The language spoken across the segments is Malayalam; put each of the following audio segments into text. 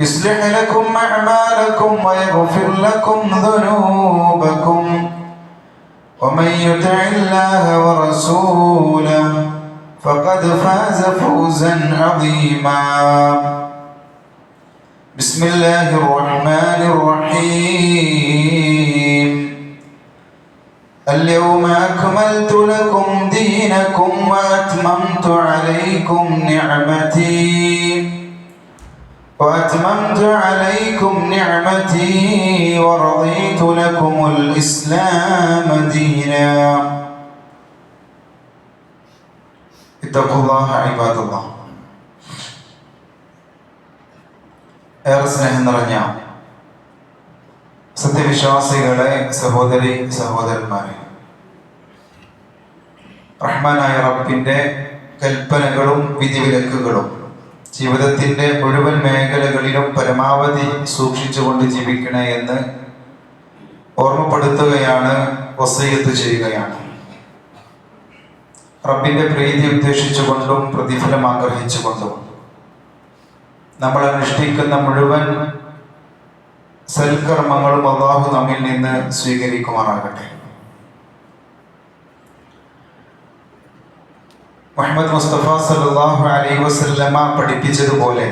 يصلح لكم أعمالكم ويغفر لكم ذنوبكم. ومن يطع الله ورسوله فقد فاز فوزا عظيما. بسم الله الرحمن الرحيم. اليوم أكملت لكم دينكم وأتممت عليكم نعمتي. وأتممت عليكم نعمتي ورضيت لكم الإسلام دينا اتقوا الله عباد الله ഏറെ സ്നേഹം നിറഞ്ഞ സത്യവിശ്വാസികളെ സഹോദരി സഹോദരന്മാരെ റഹ്മാനായ റബ്ബിന്റെ കൽപ്പനകളും വിധിവിലക്കുകളും ജീവിതത്തിന്റെ മുഴുവൻ മേഖലകളിലും പരമാവധി സൂക്ഷിച്ചുകൊണ്ട് ജീവിക്കണേ എന്ന് ഓർമ്മപ്പെടുത്തുകയാണ് വസയത്ത് ചെയ്യുകയാണ്. റബ്ബിന്റെ പ്രീതി ഉദ്ദേശിച്ചുകൊണ്ടും പ്രതിഫലം ആഗ്രഹിച്ചുകൊണ്ടും നമ്മൾ അനുഷ്ഠിക്കുന്ന മുഴുവൻ സൽക്കർമ്മങ്ങളും അള്ളാഹു നമ്മിൽ നിന്ന് സ്വീകരിക്കുമാറാകട്ടെ. മുഹമ്മദ് മുസ്തഫ സല്ലല്ലാഹു അലൈ വസല്ലമ പഠിപ്പിച്ചതുപോലെ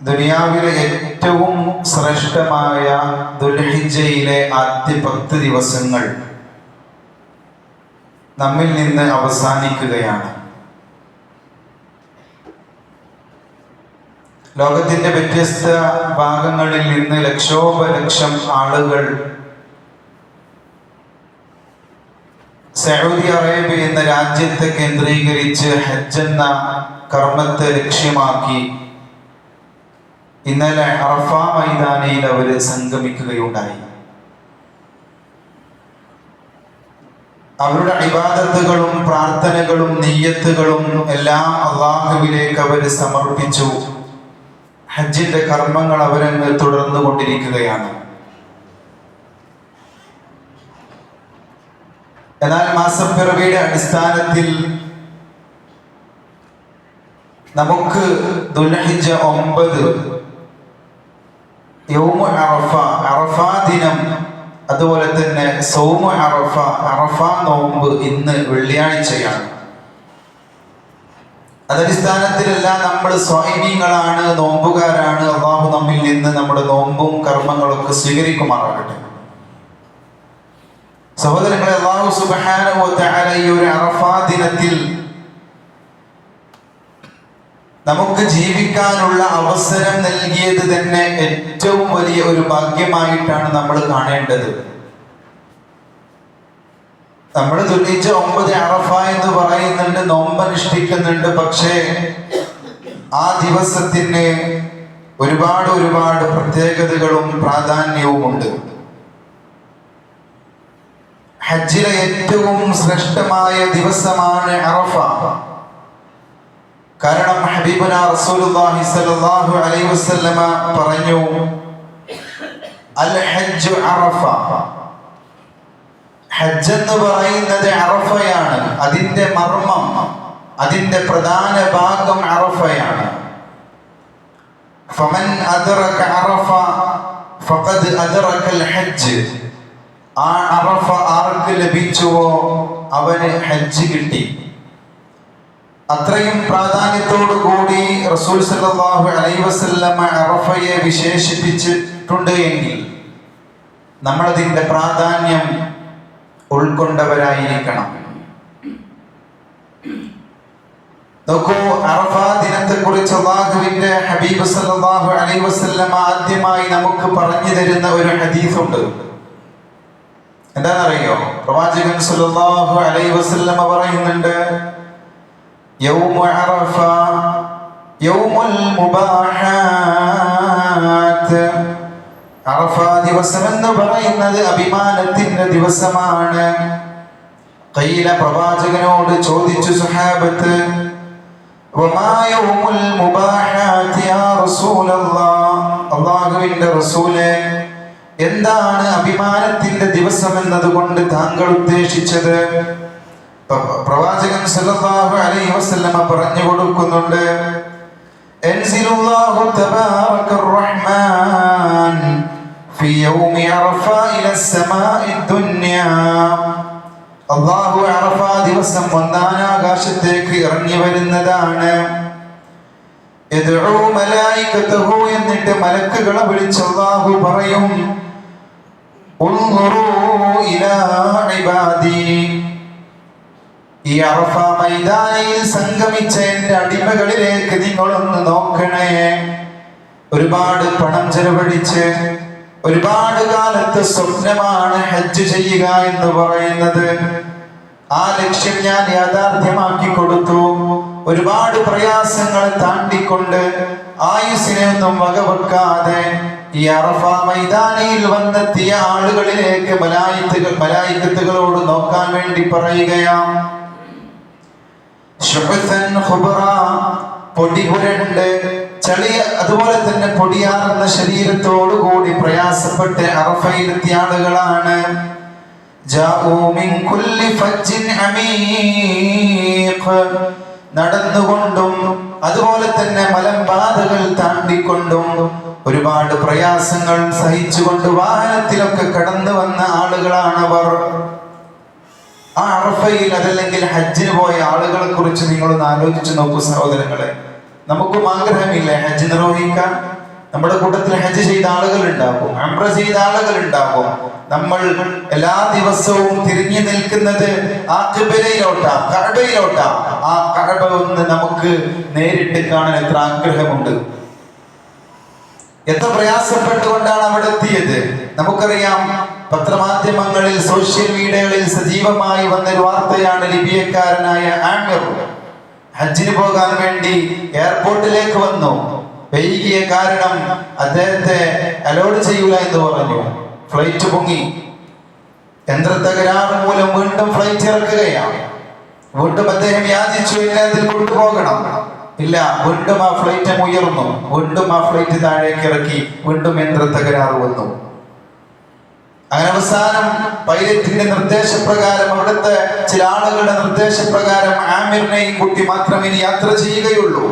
ദുനിയാവിലെ ഏറ്റവും ശ്രേഷ്ഠമായ ദുൽഹിജയിലെ ആദ്യ പത്ത് ദിവസങ്ങൾ നമ്മിൽ നിന്ന് അവസാനിക്കുകയാണ്. ലോകത്തിന്റെ വ്യത്യസ്ത ഭാഗങ്ങളിൽ നിന്ന് ലക്ഷോപലക്ഷം ആളുകൾ സൗദി അറേബ്യ എന്ന രാജ്യത്തെ കേന്ദ്രീകരിച്ച് ഹജ്ജ് എന്ന കർമ്മത്തെ ലക്ഷ്യമാക്കി ഇന്നലെ അറഫ മൈതാനിയിൽ അവർ സംഗമിക്കുകയുണ്ടായി. അവരുടെ അഭിവാദത്തുകളും പ്രാർത്ഥനകളും നെയ്യത്തുകളും എല്ലാം അള്ളാഹുവിലേക്ക് അവർ സമർപ്പിച്ചു. ഹജ്ജിന്റെ കർമ്മങ്ങൾ അവരങ്ങ് തുടർന്നു കൊണ്ടിരിക്കുകയാണ് എന്നാൽ മാസപ്പിറവിയുടെ അടിസ്ഥാനത്തിൽ നമുക്ക് ദുൽഹിജ ഒമ്പത് യോമ അറഫ അറഫ ദിനം അതുപോലെ തന്നെ സൗമു അറഫ അറഫ നോമ്പ് ഇന്ന് വെള്ളിയാഴ്ചയാണ്. അതടിസ്ഥാനത്തിലല്ല നമ്മൾ സ്വാമികളാണ് നോമ്പുകാരാണ്. അള്ളാഹു നമ്മിൽ നിന്ന് നമ്മുടെ നോമ്പും കർമ്മങ്ങളൊക്കെ സ്വീകരിക്കുമാറാകട്ടെ. സഹോദരങ്ങളെ അറഫാ ദിനത്തിൽ നമുക്ക് ജീവിക്കാനുള്ള അവസരം നൽകിയത് തന്നെ ഏറ്റവും വലിയ ഒരു ഭാഗ്യമായിട്ടാണ് നമ്മൾ കാണേണ്ടത്. നമ്മൾ തുല്ലിച്ച ഒമ്പത് അറഫ എന്ന് പറയുന്നുണ്ട് നോമ്പനുഷ്ഠിക്കുന്നുണ്ട് പക്ഷേ ആ ദിവസത്തിന് ഒരുപാട് ഒരുപാട് പ്രത്യേകതകളും പ്രാധാന്യവുമുണ്ട്. ഹജ്ജിലെ ഏറ്റവും ശ്രേഷ്ഠമായ ദിവസമാണ് അറഫ. കാരണം ഹബീബന റസൂലുള്ളാഹി സ്വല്ലല്ലാഹു അലൈഹി വസല്ലമ പറഞ്ഞു അൽ ഹജ്ജ് അറഫ. ഹജ്ജ് എന്ന് പറയുന്നത് അറഫയാണ്. അതിന്റെ മർമ്മം അതിന്റെ പ്രധാന ഭാഗം അറഫയാണ്. ഫമൻ അദ്റക അറഫ ഫഖദ് അദ്റകൽ ഹജ്ജ്. ആ അറഫ ആർക്ക് ലഭിച്ചുവോ അവന് ഹജ്ജ് കിട്ടി. അത്രയും പ്രാധാന്യത്തോടു കൂടി റസൂൽ സല്ലല്ലാഹു അലൈഹി വസല്ലമ അറഫയെ വിശേഷിപ്പിച്ചിട്ടുണ്ട് എങ്കിൽ നമ്മളതിന്റെ പ്രാധാന്യം ഉൾക്കൊണ്ടവരായിരിക്കണം. നോക്കൂ അറഫ ദിനത്തെ കുറിച്ച് അള്ളാഹുവിന്റെ ഹബീബ് സല്ലല്ലാഹു അലൈഹി വസല്ലമ ആദ്യമായി നമുക്ക് പറഞ്ഞു തരുന്ന ഒരു ഹദീസ് ഉണ്ട് എന്താണെന്നറിയോ? പ്രവാചകൻ സല്ലല്ലാഹു അലൈഹി വസല്ലമ പറയുന്നുണ്ട് യൗമു അറഫ യൗമുൽ മുബാഹാത്ത്. അറഫ ദിവസം എന്ന് പറയുന്നത് അഭിമാനത്തിന്റെ ദിവസമാണ്. കയ്യിലെ പ്രവാചകനോട് ചോദിച്ചു സുഹാബത്ത് അല്ലാഹുവിന്റെ റസൂലേ എന്താണ് അഭിമാനത്തിന്റെ ദിവസം എന്നതുകൊണ്ട് താങ്കൾ ഉദ്ദേശിച്ചത്? പ്രവാചകൻ സല്ലല്ലാഹു അലൈഹി വസല്ലമ പറഞ്ഞു കൊടുക്കുന്നുണ്ട് അൻസിലുല്ലാഹു തബാറക റഹ്മാൻ ഫി യൗമി അറഫ ഇല സമാഇ ദുനിയ. അള്ളാഹു അറഫ ദിവസം ഒന്നാനാകാശത്തേക്ക് ഇറങ്ങി വരുന്നതാണ്. എന്നിട്ട് മലക്കുകളെ വിളിച്ച് അള്ളാഹു പറയും ഈ അറഫ മൈതാനിയിൽ സംഗമിച്ച അടിമകളിലേക്ക് നിങ്ങളൊന്ന് നോക്കണേ. ഒരുപാട് പണം ചെലവഴിച്ച് ഒരുപാട് കാലത്ത് സ്വപ്നമാണ് ഹജ്ജ് ചെയ്യുക എന്ന് പറയുന്നത്. ആ ലക്ഷ്യം ഞാൻ യാഥാർത്ഥ്യമാക്കി കൊടുത്തു. ഒരുപാട് പ്രയാസങ്ങൾ താണ്ടിക്കൊണ്ട് ആയുസിനെ ഒന്നും വകവെക്കാതെ ഈ അറഫ മൈതാനിയിൽ വന്നെത്തിയ ആളുകളിലേക്ക് മലായിത്തുകൾ മലായിക്കത്തുകളോട് നോക്കാൻ വേണ്ടി പറയുകയാം അതുപോലെ തന്നെ പൊടിയാറുന്ന ശരീരത്തോടു കൂടി പ്രയാസപ്പെട്ട് അറഫയിലെത്തിയ ആളുകളാണ്. നടന്നുകൊണ്ടും അതുപോലെ തന്നെ മലമ്പാതകൾ താണ്ടിക്കൊണ്ടും ഒരുപാട് പ്രയാസങ്ങൾ സഹിച്ചുകൊണ്ട് വാഹനത്തിലൊക്കെ കടന്നു വന്ന ആളുകളാണവർ. ആ അറഫയിൽ അതല്ലെങ്കിൽ ഹജ്ജിന് പോയ ആളുകളെ കുറിച്ച് നിങ്ങളൊന്ന് ആലോചിച്ച് നോക്കൂ സഹോദരങ്ങളെ. നമുക്കും ആഗ്രഹമില്ലേ ഹജ്ജ് നിർവഹിക്കാൻ? നമ്മുടെ കൂട്ടത്തിൽ ഹജ്ജ് ചെയ്ത ആളുകൾ ഉണ്ടാകും അംറ ചെയ്ത ആളുകൾ ഉണ്ടാകും നമ്മൾ എല്ലാ ദിവസവും തിരിഞ്ഞു നിൽക്കുന്നത് ആ കിബിലയിലോട്ടാ കഴബയിലോട്ടാ ആ കഴബ ഒന്ന് നമുക്ക് നേരിട്ട് കാണാൻ എത്ര ആഗ്രഹമുണ്ട്. എത്ര പ്രയാസപ്പെട്ടുകൊണ്ടാണ് അവിടെ എത്തിയത് നമുക്കറിയാം പത്രമാധ്യമങ്ങളിൽ സോഷ്യൽ മീഡിയകളിൽ സജീവമായി വന്നൊരു വാർത്തയാണ് ലിബിയക്കാരനായ ആമിർ. ഹജ്ജിന് പോകാൻ വേണ്ടി എയർപോർട്ടിലേക്ക് വന്നു. വൈകിയ കാരണം അദ്ദേഹത്തെ അലോഡ് ചെയ്യൂല എന്ന് പറഞ്ഞു. ഫ്ലൈറ്റ് പൊങ്ങി. യന്ത്ര തകരാറ് മൂലം വീണ്ടും ഫ്ലൈറ്റ് ഇറക്കുകയാണ്. വീണ്ടും അദ്ദേഹം യാചിച്ചു എന്നെ കൊണ്ടുപോകണം. ഇല്ല വീണ്ടും ആ ഫ്ലൈറ്റ് ഉയർന്നു. വീണ്ടും ആ ഫ്ലൈറ്റ് താഴേക്ക് ഇറക്കി. വീണ്ടും യന്ത്ര തകരാറ് വന്നു അങ്ങനെ അവസാനം പൈലറ്റിന്റെ നിർദ്ദേശപ്രകാരം അവിടുത്തെ ചില ആളുകളുടെ നിർദ്ദേശപ്രകാരം ആമിറിനെയും കുട്ടി മാത്രമേ ഇനി യാത്ര ചെയ്യുകയുള്ളൂ.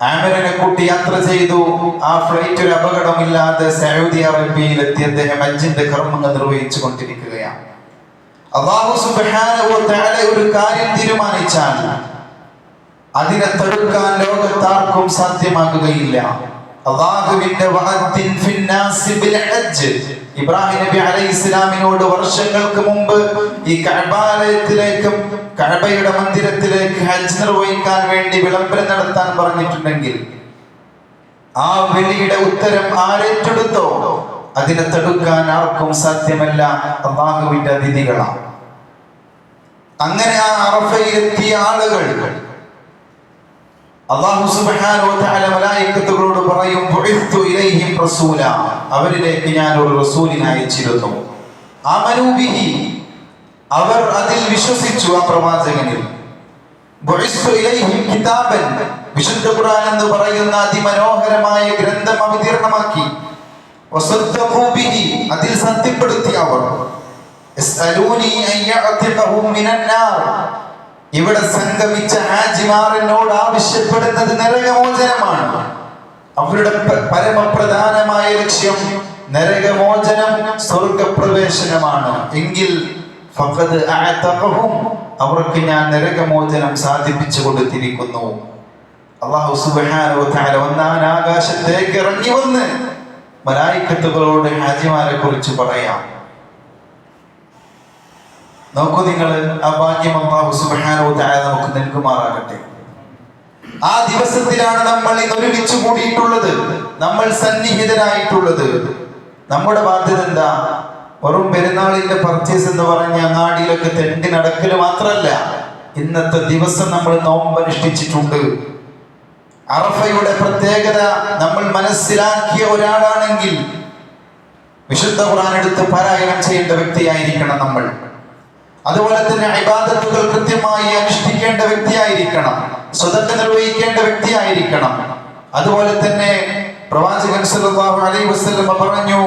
ആമിറിനെ കുട്ടി യാത്ര ചെയ്തു. ആ ഫ്ലൈറ്റ് ഒരു അപകടമില്ലാതെ സൗദി അറേബ്യയിൽ എത്തി അദ്ദേഹം അഞ്ചിന്റെ കർമ്മങ്ങൾ നിർവഹിച്ചു കൊണ്ടിരിക്കുകയാണ്. അള്ളാഹു തആല ഒരു കാര്യം തീരുമാനിച്ചാൽ അതിനെ തടുക്കാൻ ലോകത്താർക്കും സാധ്യമാകുകയില്ല. അള്ളാഹുവിന്റെ ഇബ്രാഹിം നബി അലൈഹി ഇസ്ലാമിനോട് വർഷങ്ങൾക്ക് മുമ്പ് ഈ കഴബാലയത്തിലേക്കും കഅബയുടെ മന്ദിരത്തിലേക്ക് ഹജ്ജ് നിർവഹിക്കാൻ വേണ്ടി വിളംബരം നടത്താൻ പറഞ്ഞിട്ടുണ്ടെങ്കിൽ ആ വിളിയുടെ ഉത്തരം ആരേറ്റെടുത്തോ? അതിനെ തടുക്കാൻ ആർക്കും സാധ്യമല്ല അള്ളാഹുവിന്റെ അതിഥികളാണ്. അങ്ങനെ ആ അറഫയിലെത്തിയ ആളുകൾ അള്ളാഹു സുബ്ഹാനഹു മലായിക്കത്തുകളോട് പറയും ഇലൈഹിം റസൂല. അവരിലേക്ക് ഞാൻ ഒരു റസൂലിനെ അയച്ചിരുന്നു. ആമനൂ ബിഹി. അവർ അതിൽ വിശ്വസിച്ചു ആ പ്രവാചകനിൽ. ഇലൈഹിം കിതാബൻ. വിശുദ്ധ ഖുർആൻ എന്ന് പറയുന്ന അതിമനോഹരമായ ഗ്രന്ഥം അവതീർണമാക്കി. അതിൽ സത്യപ്പെടുത്തി അവർ. ഇവിടെ സംഗമിച്ച ഹാജിമാറിനോട് ആവശ്യപ്പെടുന്നത് നരകമോചനമാണ്. അവരുടെ പരമപ്രധാനമായ ലക്ഷ്യം നരകമോചനം സ്വർഗപ്രവേശനമാണ്. എങ്കിൽ ഫഖദ് അവർക്ക് ഞാൻ നരകമോചനം സാധിപ്പിച്ചു കൊടുത്തിരിക്കുന്നു. അള്ളാഹു തആല ഒന്നാൻ ആകാശത്തേക്ക് ഇറങ്ങി വന്ന് മലായിക്കത്തുകളോട് ഹാജിമാരെ കുറിച്ച് പറയാം. നോക്കൂ നിങ്ങൾ ആ ഭാഗ്യം അള്ളാഹു സുബ്ഹാനഹു താഴെ നമുക്ക് നൽകുമാറാകട്ടെ. ആ ദിവസത്തിലാണ് നമ്മൾ ഇന്ന് ഒരുമിച്ച് കൂടിയിട്ടുള്ളത്. നമ്മൾ സന്നിഹിതരായിട്ടുള്ളത്. നമ്മുടെ ബാധ്യത എന്താ? വെറും പെരുന്നാളിന്റെ പർച്ചേസ് എന്ന് പറഞ്ഞ അങ്ങാടിയിലൊക്കെ തെണ്ടി നടക്കൽ മാത്രമല്ല ഇന്നത്തെ ദിവസം നമ്മൾ നോമ്പനുഷ്ഠിച്ചിട്ടുണ്ട്. അറഫയുടെ പ്രത്യേകത നമ്മൾ മനസ്സിലാക്കിയ ഒരാളാണെങ്കിൽ വിശുദ്ധ ഖുർആൻ എടുത്ത് പാരായണം ചെയ്യേണ്ട വ്യക്തിയായിരിക്കണം നമ്മൾ. അതുപോലെ തന്നെ അഭിബാധത്തുകൾ കൃത്യമായി അനുഷ്ഠിക്കേണ്ട വ്യക്തിയായിരിക്കണം. സ്വതക്ക നിർവഹിക്കേണ്ട വ്യക്തിയായിരിക്കണം. അതുപോലെ തന്നെ പ്രവാചകൻ സല്ലല്ലാഹു അലൈഹി വസല്ലം പറഞ്ഞു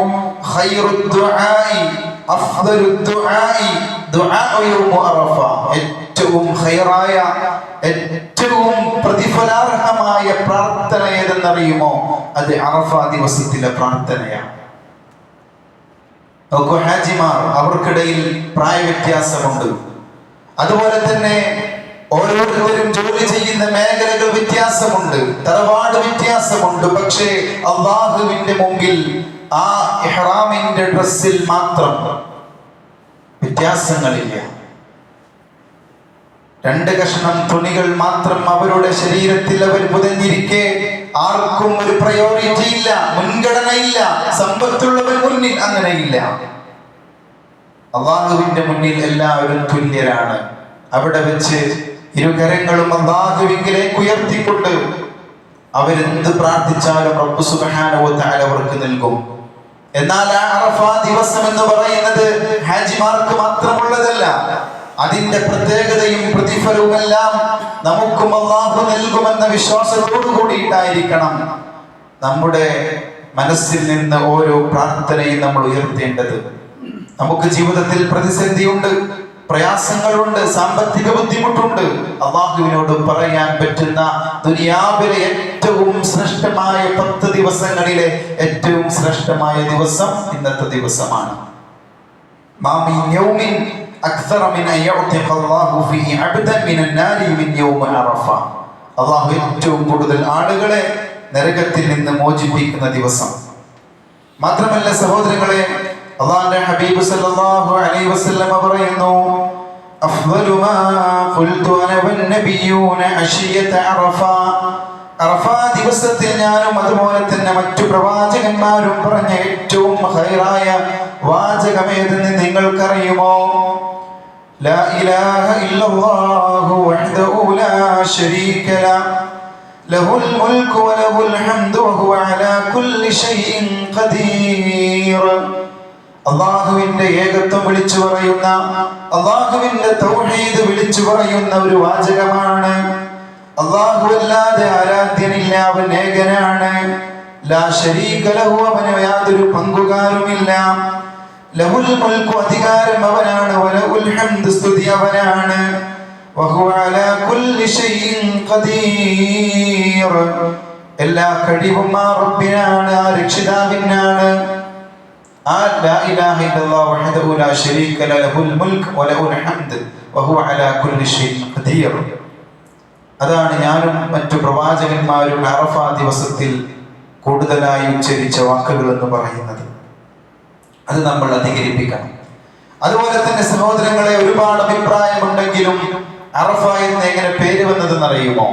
ഏറ്റവും ഖൈറായ ഏറ്റവും പ്രതിഫലാർഹമായ പ്രാർത്ഥന ഏതെന്നറിയുമോ? അത് അറഫ ദിവസത്തിലെ പ്രാർത്ഥനയാണ്. നോക്കൂ ഹാജിമാർ അവർക്കിടയിൽ പ്രായവ്യത്യാസമുണ്ട്. അതുപോലെ തന്നെ ഓരോരുത്തരും ജോലി ചെയ്യുന്ന മേഖലകൾ വ്യത്യാസമുണ്ട്. തറവാട് വ്യത്യാസമുണ്ട്. പക്ഷേ അള്ളാഹുവിന്റെ മുമ്പിൽ ആ ഇഹ്റാമിന്റെ ഡ്രസ്സിൽ മാത്രം വ്യത്യാസങ്ങളില്ല. രണ്ട് കഷണം തുണികൾ മാത്രം അവരുടെ ശരീരത്തിൽ അവർ പുതഞ്ഞിരിക്കെ ആർക്കും ഒരു പ്രയോറിറ്റി ഇല്ല മുൻഗണനയില്ല സമ്പത്തുള്ളവർ മുന്നിൽ അങ്ങനെയില്ല അള്ളാഹുവിന്റെ മുന്നിൽ എല്ലാവരും തുല്യരാണ്. അവിടെ വെച്ച് ഇരുകരങ്ങളും അള്ളാഹുവിങ്കിലേക്ക് ഉയർത്തിക്കൊണ്ട് അവരെന്ത് പ്രാർത്ഥിച്ചാലും റബ്ബു തആല അവർക്ക് നൽകും. എന്നാൽ ആ ദിവസം എന്ന് പറയുന്നത് ഹാജിമാർക്ക് മാത്രമുള്ളതല്ല അതിന്റെ പ്രത്യേകതയും പ്രതിഫലവും എല്ലാം നമുക്കും അള്ളാഹു നൽകുമെന്ന വിശ്വാസത്തോടു കൂടിയിട്ടായിരിക്കണം നമ്മുടെ മനസ്സിൽ നിന്ന് ഓരോ പ്രാർത്ഥനയും നമ്മൾ ഉയർത്തേണ്ടത്. നമുക്ക് ജീവിതത്തിൽ പ്രതിസന്ധിയുണ്ട് പ്രയാസങ്ങളുണ്ട് സാമ്പത്തിക ബുദ്ധിമുട്ടുണ്ട്. അള്ളാഹുവിനോട് പറയാൻ പറ്റുന്ന ദുനിയാവിലെ ഏറ്റവും ശ്രേഷ്ഠമായ പത്ത് ദിവസങ്ങളിലെ ഏറ്റവും ശ്രേഷ്ഠമായ ദിവസം ഇന്നത്തെ ദിവസമാണ്. അക്സറ മിൻ അൻ യഅ്തിഖ അല്ലാഹു ഫീഹി അബ്ദൻ മിനൻ നാരി മിൻ യൗമ അറഫ. അള്ളാഹു ഏറ്റവും കൂടുതൽ ആളുകളെ നരകത്തിൽ നിന്ന് മോചിപ്പിക്കുന്ന ദിവസം. മാത്രമല്ല സഹോദരങ്ങളെ അള്ളാഹുവിന്റെ ഹബീബ് സല്ലല്ലാഹു അലൈഹി വസല്ലം പറയുന്നു അഫ്ദലു മാ ഖുൽതു അന നബിയൂന അശിയത അറഫ. അറഫാ ദിവസത്തിൽ ഞാനും അതുപോലെ തന്നെ മറ്റു പ്രവാചകന്മാരും പറഞ്ഞ ഏറ്റവും ഹൈറായ വാചകമേതെന്ന് നിങ്ങൾക്കറിയുമോ? لا إله إلا الله وحده لا شريك له له الملك وله الحمد وهو على كل شيء قدير അള്ളാഹുവിന്റെ ഏകത്വം വിളിച്ചു പറയുന്ന അള്ളാഹുവിന്റെ തൗഹീദ് വിളിച്ചു പറയുന്ന ഒരു വാചകമാണ് അള്ളാഹു അല്ലാതെ ആരാധ്യനില്ല അവൻ ഏകനാണ്. അവന് യാതൊരു പങ്കുകാരുമില്ല. ലഹുൽ മുൽക്കു അധികാരം അവനാണ് വലഹുൽ ഹംദ് സ്തുതി അവനാണ്. എല്ലാ കഴിവും ആ റബ്ബിനാണ് ആ രക്ഷിതാവിനാണ്. ആ ലാ ഇലാഹ ഇല്ലല്ലാഹ് ലാ ശരീക ലഹുൽ മുൽക്ക് വലഹുൽ ഹംദ്. വഹുവ അലാ കുല്ലി ഷൈഇൻ ഖദീർ. അതാണ് ഞാനും മറ്റു പ്രവാചകന്മാരും അറഫ ദിവസത്തിൽ കൂടുതലായി ഉച്ചരിച്ച വാക്കുകൾ എന്ന് പറയുന്നത് അത് നമ്മൾ അധികരിപ്പിക്കണം അതുപോലെ തന്നെ സഹോദരങ്ങളെ ഒരുപാട് അഭിപ്രായമുണ്ടെങ്കിലും അറഫ എന്ന് എങ്ങനെ പേര് വന്നതെന്ന് അറിയുമോ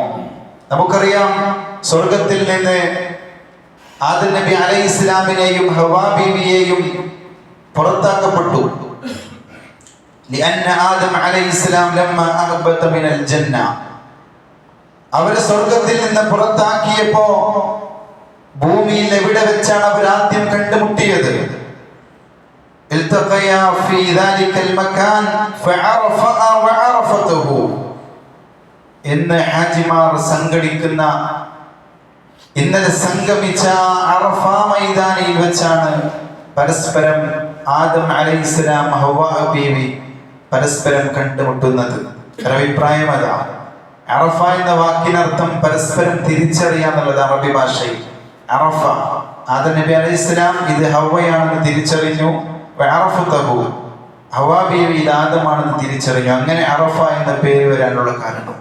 നമുക്കറിയാം സ്വർഗത്തിൽ നിന്ന് ആദം നബി അലൈഹി ഇസ്ലാമിനെയും ഹവാ ബീവിയെയും പുറത്താക്കപ്പെട്ടു لأن آدم عليه السلام لما أهبط من الجنة അവരെ സ്വർഗത്തിൽ നിന്ന് പുറത്താക്കിയപ്പോ ഭൂമിയിൽ എവിടെ വെച്ചാണ് അവർ ആദ്യം കണ്ടുമുട്ടിയത്? എന്ന് ഹാജിമാർ സംഘടിക്കുന്ന ഇന്നലെ സംഗമിച്ച അറഫ മൈതാനിയിൽ വെച്ചാണ് പരസ്പരം ആദം അലൈഹിസ്ലാം ഹവ ബീവി പരസ്പരം കണ്ടുമുട്ടുന്നത്. ഒരഭിപ്രായം അതാണ് അറഫ എന്ന വാക്കിനർത്ഥം പരസ്പരം തിരിച്ചറിയാന്നുള്ളത് അറബി ഭാഷയിൽ. അറഫ ആദം നബി അലൈഹി ഇസ്ലാം ഇത് ഹവയാണെന്ന് തിരിച്ചറിഞ്ഞു. വഅറഫതഹു ഹവാബിയവി ഇത് ആദമാണെന്ന് തിരിച്ചറിഞ്ഞു. അങ്ങനെ അറഫ എന്ന പേര് വരാനുള്ള കാരണം.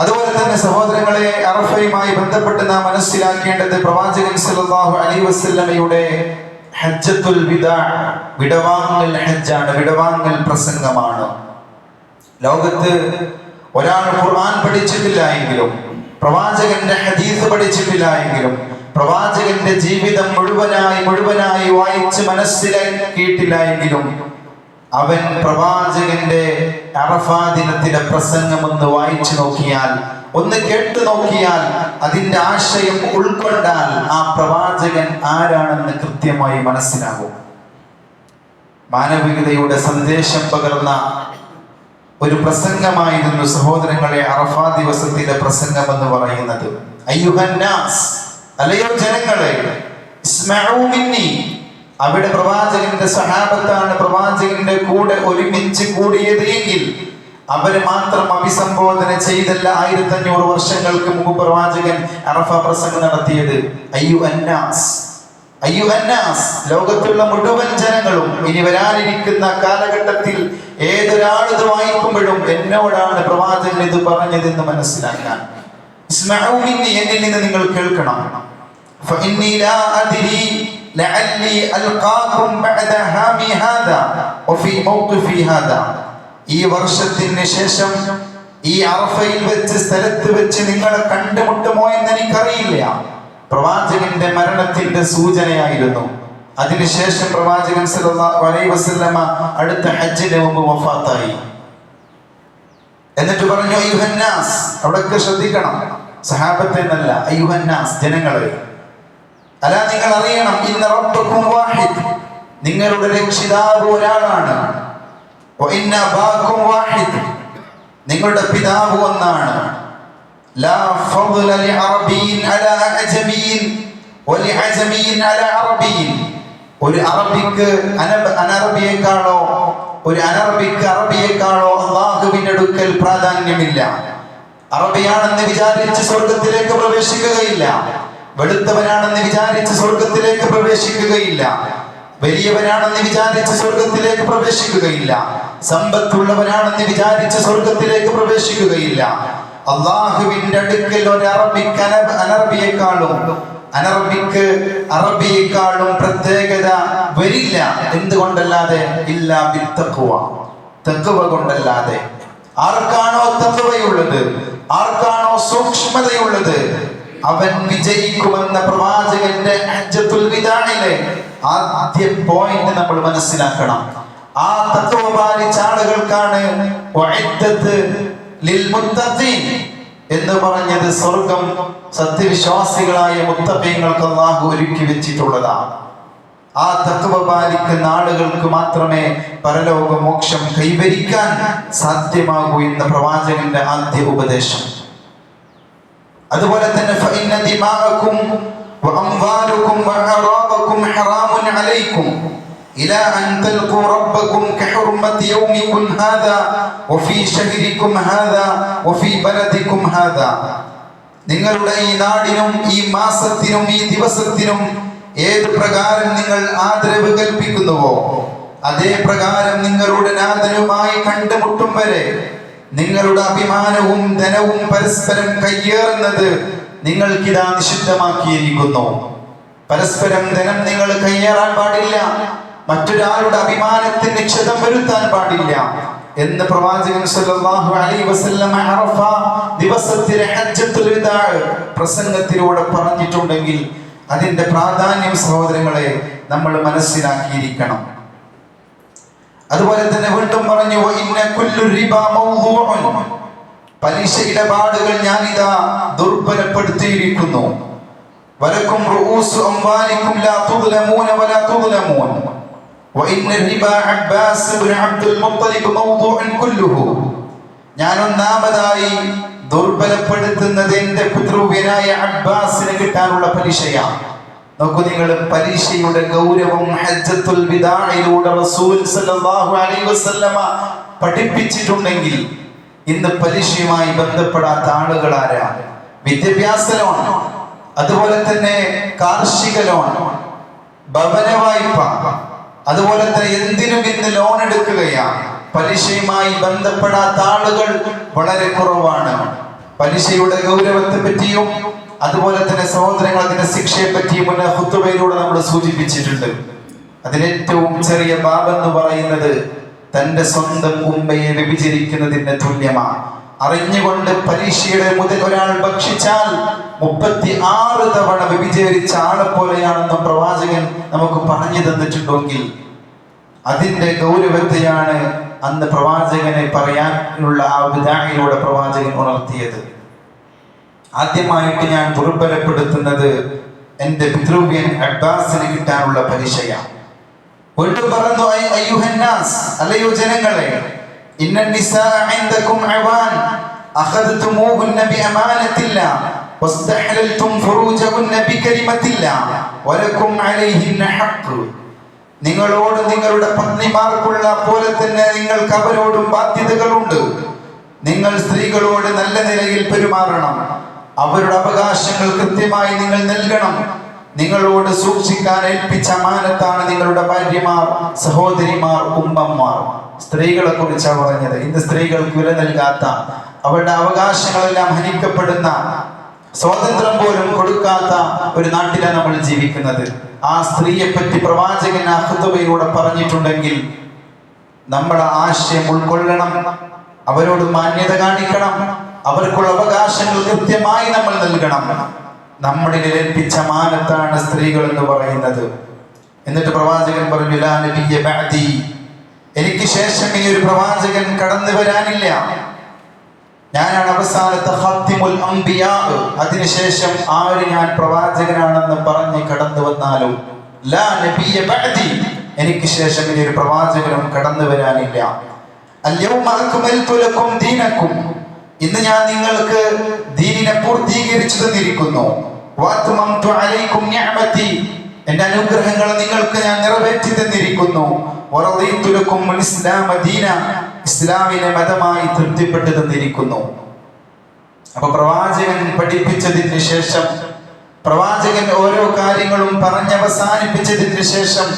അതുപോലെ തന്നെ സഹോദരങ്ങളെ അറഫയുമായി ബന്ധപ്പെട്ട് നാം മനസ്സിലാക്കേണ്ടത് പ്രവാചകൻ സല്ലല്ലാഹു അലൈഹി വസല്ലമയുടെ ഹജ്ജത്തുൽ വിദാ വിടവാങ്ങൽ ഹജ്ജാണ് വിടവാങ്ങൽ പ്രസംഗമാണ്. ലോകത്ത് ഒരാൾ ഖുർആൻ പഠിച്ചിട്ടില്ല എങ്കിലും പ്രവാചകന്റെ ഹദീസ് പഠിച്ചിട്ടില്ല എങ്കിലും പ്രവാചകന്റെ ജീവിതം മുഴുവനായി മുഴുവനായി വായിച്ച് മനസ്സിലാക്കിയിട്ടില്ല എങ്കിലും അവൻ പ്രവാചകന്റെ അറഫാ ദിനത്തിലെ പ്രസംഗം ഒന്ന് വായിച്ചു നോക്കിയാൽ ഒന്ന് കേട്ടു നോക്കിയാൽ അതിന്റെ ആശയം ഉൾക്കൊണ്ടാൽ ആ പ്രവാചകൻ ആരാണെന്ന് കൃത്യമായി മനസ്സിലാകും. മാനവികതയുടെ സന്ദേശം പകർന്ന ഒരു പ്രസംഗമായിരുന്നു സഹോദരങ്ങളെ അറഫാ ദിവസത്തിലെ പ്രസംഗം എന്ന് പറയുന്നത് അല്ലയോ ജനങ്ങളെ അവിടെ പ്രവാചകന്റെ സഹാബത്താണ് പ്രവാചകന്റെ കൂടെ ഒരുമിച്ച് കൂടിയത് എങ്കിൽ അവർ മാത്രം അഭിസംബോധന ചെയ്തല്ല ആയിരത്തി അഞ്ഞൂറ് വർഷങ്ങൾക്ക് മുമ്പ് പ്രവാചകൻ അറഫ പ്രസംഗം നടത്തിയത്. അയ്യു അന്നാസ് അയ്യുഹന്നാസ് ലോകത്തുള്ള മുഴുവൻ ജനങ്ങളും ഇനി വരാനിരിക്കുന്ന കാലഘട്ടത്തിൽ ഏതൊരാൾ ഇത് വായിക്കുമ്പോഴും എന്നോടാണ് പ്രവാചകൻ ഇത് പറഞ്ഞതെന്ന് മനസ്സിലാക്കാൻ. ഇസ്മഹൂമിന്റെ എന്നിൽ നിന്ന് നിങ്ങൾ കേൾക്കണം. ഈ വർഷത്തിന് ശേഷം ഈ അറഫയിൽ വെച്ച് സ്ഥലത്ത് വെച്ച് നിങ്ങളെ കണ്ടുമുട്ടുമോ എന്ന് എനിക്കറിയില്ല. പ്രവാചകന്റെ മരണത്തിന്റെ സൂചനയായിരുന്നു. അതിനുശേഷം പ്രവാചകൻ അലൈഹി അടുത്ത ഹജ്ജിന് മുമ്പ് വഫാത്തായി. എന്നിട്ട് പറഞ്ഞു അയ്യുഹന്നാസ് അവിടൊക്കെ ശ്രദ്ധിക്കണം. സഹാബത്തെ എന്നല്ല അയ്യുഹന്നാസ് ജനങ്ങളെ. അല്ല നിങ്ങൾ അറിയണം ഇന്ന് റബ്ബക്കും വാഹിദ്. നിങ്ങളുടെ രക്ഷിതാവ് ഒരാളാണ്. നിങ്ങളുടെ പിതാവ് ഒന്നാണ്. لا فضل لعربي على أعجمي ولعجمي على عربي. ഒരു അറബിക്ക് അനബ അനറബിയേക്കാളോ ഒരു അനറബിക്ക് അറബിയേക്കാളോ അള്ളാഹുവിന്റെ അടുക്കൽ പ്രാധാന്യമില്ല. അറബിയാണെന്ന് വിചാരിച്ച് സ്വർഗത്തിലേക്ക് പ്രവേശിക്കുകയില്ല. വെളുത്തവനാണെന്ന് വിചാരിച്ച് സ്വർഗത്തിലേക്ക് പ്രവേശിക്കുകയില്ല. വലിയവനാണെന്ന് വിചാരിച്ച് സ്വർഗത്തിലേക്ക് പ്രവേശിക്കുകയില്ല. സമ്പത്തുള്ളവനാണെന്ന് വിചാരിച്ച് സ്വർഗത്തിലേക്ക് പ്രവേശിക്കുകയില്ല. അള്ളാഹുവിന്റെ അടുക്കൽ ഒരു അറബിക്ക് അന അനറബിയെക്കാളും അനറബിക്ക് അറബിയെക്കാളും പ്രത്യേകത വരില്ല. എന്തുകൊണ്ടല്ലാതെ? ഇല്ല ബിത്തക്കുവ തെക്കുവ കൊണ്ടല്ലാതെ. ആർക്കാണോ തെക്കുവയുള്ളത് ആർക്കാണോ സൂക്ഷ്മതയുള്ളത്? അവൻ വിജയിക്കുമെന്ന പ്രവാചകന്റെ വിദാഇലെ ആദ്യ പോയിന്റ് നമ്മൾ മനസ്സിലാക്കണം. ആ തത്വ പാലിച്ച ആളുകൾക്കാണ് എന്ന് പറഞ്ഞത് സ്വർഗം സത്യവിശ്വാസികളായ മുത്തപ്പ്യങ്ങൾക്ക് അള്ളാഹു ഒരുക്കി വെച്ചിട്ടുള്ളതാണ്. ആ തത്വ പാലിക്കുന്ന ആളുകൾക്ക് മാത്രമേ പരലോക മോക്ഷം കൈവരിക്കാൻ സാധ്യമാകൂ എന്ന പ്രവാചകന്റെ ആദ്യ ഉപദേശം. അതുപോലെ തന്നെ അലൈക്കും إلى أن تلقوا ربكم كحرمة يومكم هذا وفي شهركم هذا وفي بلدكم هذا നിങ്ങളുടെ ഈ നാടിനും ഈ മാസത്തിനും ഈ ദിവസത്തിനും ഏത് പ്രകാരം നിങ്ങൾ ആദരവ് കൽപ്പിക്കുന്നുവോ അതേ പ്രകാരം നിങ്ങളുടെ നാഥനുമായി കണ്ടുമുട്ടും വരെ നിങ്ങളുടെ അഭിമാനവും ധനവും പരസ്പരം കയ്യേറുന്നത് നിങ്ങൾക്കിതാ നിഷിദ്ധമാക്കിയിരിക്കുന്നു പരസ്പരം ധനം നിങ്ങൾ കയ്യേറാൻ പാടില്ല മറ്റൊരാളുടെ അഭിമാനത്തിന് ക്ഷതം വരുത്താൻ പാടില്ല എന്ന് പ്രവാചകൻ സല്ലല്ലാഹു അലൈഹി വസല്ലം അറഫ ദിവസത്തിലെ ഹജ്ജത്തുൽ വിദാ പ്രസംഗത്തിലൂടെ പറഞ്ഞിട്ടുണ്ടെങ്കിൽ അതിന്റെ പ്രാധാന്യം സഹോദരങ്ങളെ നമ്മൾ മനസ്സിലാക്കിയിരിക്കണം. അതുപോലെ തന്നെ വീണ്ടും പറഞ്ഞു ഇന്ന കുല്ലു റിബ മൗദൂഉൻ." പലിശ ഇടപാടുകൾ ഇതാ ദുർബലപ്പെടുത്തിയിരിക്കുന്നു. വലക്കും റൂസു അംവാലിക്കും ലാ തുദ്ലമൂന വലാ തുദ്ലമൂൻ. وإن الربا عباس بن عبد المطلب موضوع كله ഞാൻ ഒന്നാമതായി ദുർബലപ്പെടുത്തുന്നത് എന്റെ പിതൃവ്യനായ അബ്ബാസിന് കിട്ടാനുള്ള പലിശയാണ് നോക്കൂ നിങ്ങൾ പലിശയുടെ ഗൗരവം ഹജ്ജത്തുൽ വിദാഇലൂടെ റസൂൽ സല്ലല്ലാഹു അലൈഹി വസല്ലമ പഠിപ്പിച്ചിട്ടുണ്ടെങ്കിൽ ഇന്ന് പലിശയുമായി ബന്ധപ്പെടാത്ത ആളുകൾ ആരാ വിദ്യാഭ്യാസ ലോൺ അതുപോലെ തന്നെ കാർഷിക ലോൺ ഭവന വായ്പ അതുപോലെ തന്നെ എന്തിനും ഇന്ന് ലോൺ എടുക്കുകയാണ്. പലിശയുമായി ബന്ധപ്പെടാത്ത ആളുകൾ വളരെ കുറവാണ്. പലിശയുടെ ഗൗരവത്തെ പറ്റിയും അതുപോലെ തന്നെ സഹോദരങ്ങൾ അതിന്റെ ശിക്ഷയെ പറ്റിയും മുന്നേ ഹുത്തുബയിലൂടെ നമ്മൾ സൂചിപ്പിച്ചിട്ടുണ്ട്. അതിലേറ്റവും ചെറിയ പാപെന്ന് പറയുന്നത് തന്റെ സ്വന്തം ഉമ്മയെ വ്യഭിചരിക്കുന്നതിന് തുല്യമാണ്. അറിഞ്ഞുകൊണ്ട് പരീക്ഷയുടെ മുതൽ ഒരാൾ ഭക്ഷിച്ചാൽ മുപ്പത്തി ആറ് തവണ വ്യഭിചരിച്ച ആളെ പോലെയാണെന്ന് പ്രവാചകൻ നമുക്ക് പറഞ്ഞു തന്നിട്ടുണ്ടെങ്കിൽ അതിന്റെ ഗൗരവത്തെയാണ് അന്ന് പ്രവാചകനെ പറയാനുള്ള ആ വിധായിലൂടെ പ്രവാചകൻ ഉണർത്തിയത്. ആദ്യമായിട്ട് ഞാൻ ദുർബലപ്പെടുത്തുന്നത് എന്റെ പിതൃവ്യൻ അബ്ബാസിന് കിട്ടാനുള്ള പരീക്ഷയാണ്. വീണ്ടും പറഞ്ഞു "അയ് അയ്യുഹന്നാസ് അല്ലയോ ജനങ്ങളെ ഇന്ന عوان اخذتموهن بامانه الله واستحللتم فروجهن بكلمه الله ولكم عليهن حق നിങ്ങളോട് നിങ്ങളുടെ പത്നിമാർക്കുള്ള പോലെ തന്നെ നിങ്ങൾക്ക് അവരോടും ബാധ്യതകളുണ്ട്. നിങ്ങൾ സ്ത്രീകളോട് നല്ല നിലയിൽ പെരുമാറണം. അവരുടെ അവകാശങ്ങൾ കൃത്യമായി നിങ്ങൾ നൽകണം. നിങ്ങളോട് സൂക്ഷിക്കാൻ ഏൽപ്പിച്ച മാനത്താണ് നിങ്ങളുടെ ഭാര്യമാർ സഹോദരിമാർ ഉമ്മമാർ സ്ത്രീകളെ കുറിച്ചാണ് പറഞ്ഞത്. ഇന്ന് സ്ത്രീകൾക്ക് വില നൽകാത്ത അവരുടെ അവകാശങ്ങളെല്ലാം ഹനിക്കപ്പെടുന്ന സ്വാതന്ത്ര്യം പോലും കൊടുക്കാത്ത ഒരു നാട്ടിലാണ് നമ്മൾ ജീവിക്കുന്നത്. ആ സ്ത്രീയെ പറ്റി പ്രവാചകൻ ആ ഖുതുബയിലൂടെ പറഞ്ഞിട്ടുണ്ടെങ്കിൽ നമ്മുടെ ആശയം ഉൾക്കൊള്ളണം അവരോട് മാന്യത കാണിക്കണം അവർക്കുള്ള അവകാശങ്ങൾ കൃത്യമായി നമ്മൾ നൽകണം. നമ്മുടെ ഏൽപ്പിച്ച മാനത്താണ് സ്ത്രീകൾ എന്ന് പറയുന്നത്. എന്നിട്ട് പ്രവാചകൻ പറഞ്ഞു "ലാ നബിയ്യ ബഅദി." എനിക്ക് ശേഷം ഈ ഒരു പ്രവാചകൻ കടന്നു വരാനില്ല. ഞാനാണ് അവസാനത്തെ ഹത്തിമുൽ അംബിയാ. അതിനുശേഷം ആര് ഞാൻ പ്രവാചകനാണെന്ന് പറഞ്ഞ് കടന്നു വന്നാലും ലാ എനിക്ക് ശേഷം ഇനി ഒരു പ്രവാചകനും കടന്നു വരാനില്ല. അല്ലയോ അക്മൽതു ലക്കും ദീനക്കും ഇന്ന് ഞാൻ നിങ്ങൾക്ക് ദീനിനെ പൂർത്തീകരിച്ചു തന്നിരിക്കുന്നു. എന്റെ അനുഗ്രഹങ്ങൾ നിങ്ങൾക്ക് ഞാൻ നിറവേറ്റി തന്നിരിക്കുന്നു. ഇസ്ലാമിനെ മതമായി തൃപ്തിപ്പെട്ടു തന്നിരിക്കുന്നു. അപ്പൊ പ്രവാചകൻ പഠിപ്പിച്ചതിന് ശേഷം പ്രവാചകൻ ഓരോ കാര്യങ്ങളും പറഞ്ഞവസാനിപ്പിച്ചതിന് ശേഷം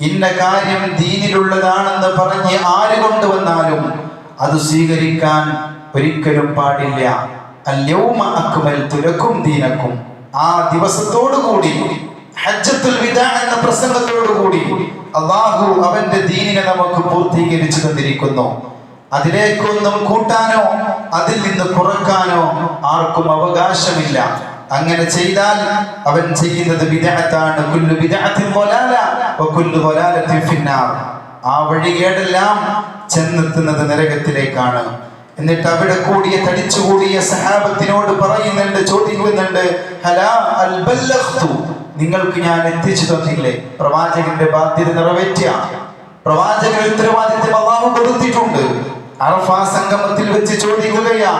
ഇന്ന കാര്യം ദീനിലുള്ളതാണെന്ന് പറഞ്ഞ് ആര് കൊണ്ടുവന്നാലും അത് സ്വീകരിക്കാൻ ഒരിക്കലും പാടില്ല. അല്യൗമ അക്മൽ തുരക്കും ദീനക്കും. ആ ദിവസത്തോടു കൂടി ഹജ്ജത്തുൽ വിദാ എന്ന പ്രസംഗത്തോടു കൂടി അള്ളാഹു അവന്റെ ദീനിനെ നമുക്ക് പൂർത്തീകരിച്ചു തന്നിരിക്കുന്നു. അതിലേക്കൊന്നും കൂട്ടാനോ അതിൽ നിന്ന് കുറക്കാനോ ആർക്കും അവകാശമില്ല. അങ്ങനെ ചെയ്താൽ അവൻ ചെയ്യുന്നത് വിദഹത്താണ് കുല്ലു വിദഹത്തിൽ ളലാല വകുല്ലു ളലാലത്തിൻ ഫിന്നാർ. ആ വഴികേടെല്ലാം ചെന്നെത്തുന്നത് നരകത്തിലേക്കാണ്. എന്നിട്ട് അവിടെ കൂടിയ തടിച്ചുകൂടിയ സഹാബത്തിനോട് പറയുന്നുണ്ട് ചോദിക്കുന്നുണ്ട് ഹലാ നിങ്ങൾക്ക് ഞാൻ എത്തിച്ചു തന്നില്ലേ? പ്രവാചകന്റെ ബാധ്യത നിറവേറ്റിയ. പ്രവാചകൻ ഉത്തരവാദിത്വം അള്ളാഹു കൊടുത്തിട്ടുണ്ട്. അറഫാ സംഗമത്തിൽ വെച്ച് ചോദിക്കുകയാ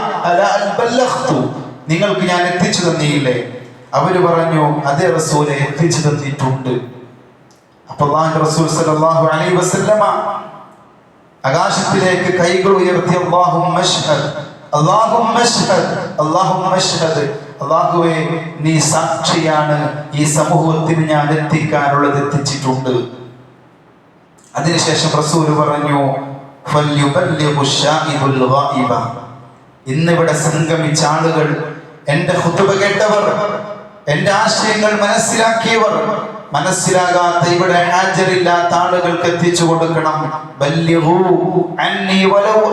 നിങ്ങൾക്ക് ഞാൻ എത്തിച്ചു തന്നിയില്ലേ? അവർ പറഞ്ഞു അതേ റസൂലെ എത്തിച്ചു തന്നിട്ടുണ്ട്. അപ്പൊ അള്ളാഹു റസൂൽ സല്ലല്ലാഹു അലൈഹി വസല്ലമ ആകാശത്തിലേക്ക് കൈകൾ ഉയർത്തി അള്ളാഹും നീ സാക്ഷിയാണ്. ഈ സമൂഹത്തിന് ഞാൻ എത്തിക്കാനുള്ളത് എത്തിച്ചിട്ടുണ്ട്. അതിനുശേഷം റസൂൽ പറഞ്ഞു. ഇന്നിവിടെ സംഗമിച്ച ആളുകൾ എന്റെ ഹുതുബ കേട്ടവർ എന്റെ ആശയങ്ങൾ മനസ്സിലാക്കിയവർ മനസ്സിലാകാത്ത ഇവിടെ ഹാജരില്ലാത്ത ആളുകൾക്ക് എത്തിച്ചു കൊടുക്കണം.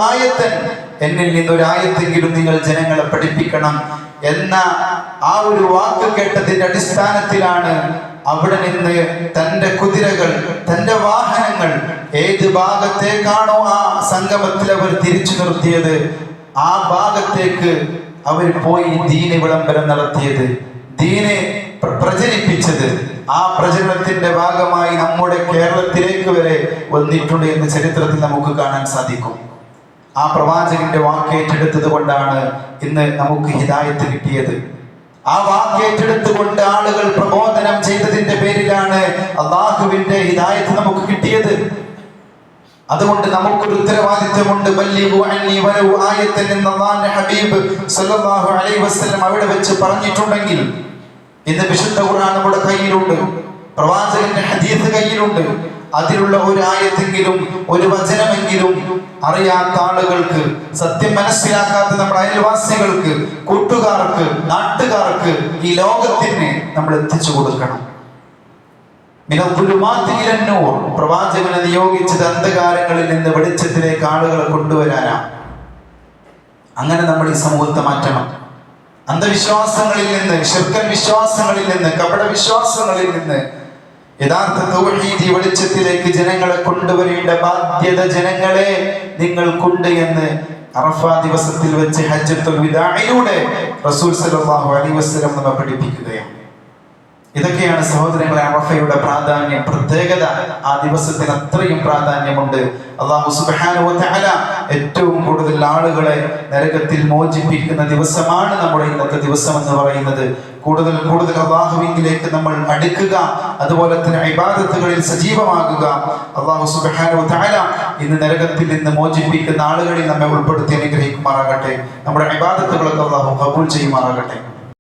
ആയത്തൻ. എന്നിൽ നിന്നൊരു ആയത്തെങ്കിലും നിങ്ങൾ ജനങ്ങളെ പഠിപ്പിക്കണം. എന്ന ആ ഒരു വാക്ക് കേട്ടതിന്റെ അടിസ്ഥാനത്തിലാണ് അവിടെ നിന്ന് തന്റെ കുതിരകൾ തന്റെ വാഹനങ്ങൾ ഏത് ഭാഗത്തേക്കാണോ ആ സംഗമത്തിൽ അവർ തിരിച്ചു നിർത്തിയത് ആ ഭാഗത്തേക്ക് അവർ പോയി ദീന വിളംബരം നടത്തിയത്. ദീനെ പ്ര- പ്രചരിപ്പിച്ചത് ആ പ്രചരണത്തിന്റെ ഭാഗമായി നമ്മുടെ കേരളത്തിലേക്ക് വരെ വന്നിട്ടുണ്ട് എന്ന് ചരിത്രത്തിൽ നമുക്ക് കാണാൻ സാധിക്കും. ആ പ്രവാചകന്റെ വാക്കേറ്റെടുത്തത് കൊണ്ടാണ് ഇന്ന് നമുക്ക് ഹിതായത്ത് കിട്ടിയത്. ആ വാക്കേറ്റെടുത്തുകൊണ്ട് ആളുകൾ പ്രബോധനം ചെയ്തതിന്റെ പേരിലാണ് അള്ളാഹുവിന്റെ ഹിതായത്ത് നമുക്ക് കിട്ടിയത്. അതുകൊണ്ട് നമുക്കൊരു ഉത്തരവാദിത്വമുണ്ട്. ഹബീബ് അവിടെ വെച്ച് പറഞ്ഞിട്ടുണ്ടെങ്കിൽ ഇന്ന് വിശുദ്ധ ഖുർആൻ നമ്മുടെ കയ്യിലുണ്ട്. പ്രവാചകന്റെ ഹദീസ് കയ്യിലുണ്ട്. അതിലുള്ള ഒരു ആയത്തെങ്കിലും ഒരു വചനമെങ്കിലും അറിയാത്ത ആളുകൾക്ക് സത്യം മനസ്സിലാക്കാത്ത നമ്മുടെ അയൽവാസികൾക്ക് കൂട്ടുകാർക്ക് നാട്ടുകാർക്ക് ഈ ലോകത്തിന് നമ്മൾ എത്തിച്ചു കൊടുക്കണം. മിനദ്ദുലുമാത്തി ഇലന്നൂർ. പ്രവാചകനെ നിയോഗിച്ചത് അന്ധകാരങ്ങളിൽ നിന്ന് വെളിച്ചത്തിലേക്ക് ആളുകളെ കൊണ്ടുവരാനാണ് അങ്ങനെ നമ്മൾ ഈ സമൂഹത്തെ മാറ്റണം. അന്ധവിശ്വാസങ്ങളിൽ നിന്ന് ശിർക്കൻ വിശ്വാസങ്ങളിൽ നിന്ന് കപട വിശ്വാസങ്ങളിൽ നിന്ന് യഥാർത്ഥ തൗഹീദി വെളിച്ചത്തിലേക്ക് ജനങ്ങളെ കൊണ്ടുവരേണ്ട ബാധ്യത ജനങ്ങളെ നിങ്ങൾക്കുണ്ട് എന്ന് അറഫ ദിവസത്തിൽ വെച്ച് ഹജ്ജത്തുൽ വിദായിലൂടെ റസൂൽ സല്ലല്ലാഹു അലൈഹി വസല്ലം നമ്മെ പഠിപ്പിക്കുകയാണ്. ഇതൊക്കെയാണ് സഹോദരങ്ങളെ അറഫയുടെ പ്രാധാന്യം. പ്രത്യേകത ആ ദിവസത്തിന് അത്രയും പ്രാധാന്യമുണ്ട്. അള്ളാഹു സുബ്ഹാനഹു വ ഏറ്റവും കൂടുതൽ ആളുകളെ നരകത്തിൽ മോചിപ്പിക്കുന്ന ദിവസമാണ് നമ്മുടെ ഇന്നത്തെ ദിവസം എന്ന് പറയുന്നത്. കൂടുതൽ കൂടുതൽ അള്ളാഹുവിംഗിലേക്ക് നമ്മൾ അടുക്കുക അതുപോലെ തന്നെ ഇബാദത്തുകളിൽ സജീവമാകുക. അള്ളാഹു സുബ്ഹാനഹു വ തആല ഇന്ന് നരകത്തിൽ നിന്ന് മോചിപ്പിക്കുന്ന ആളുകളിൽ നമ്മെ ഉൾപ്പെടുത്തി അനുഗ്രഹിക്കുമാറാകട്ടെ. നമ്മുടെ ഇബാദത്തുകളൊക്കെ അള്ളാഹു കബൂൾ ചെയ്യുമാറാകട്ടെ.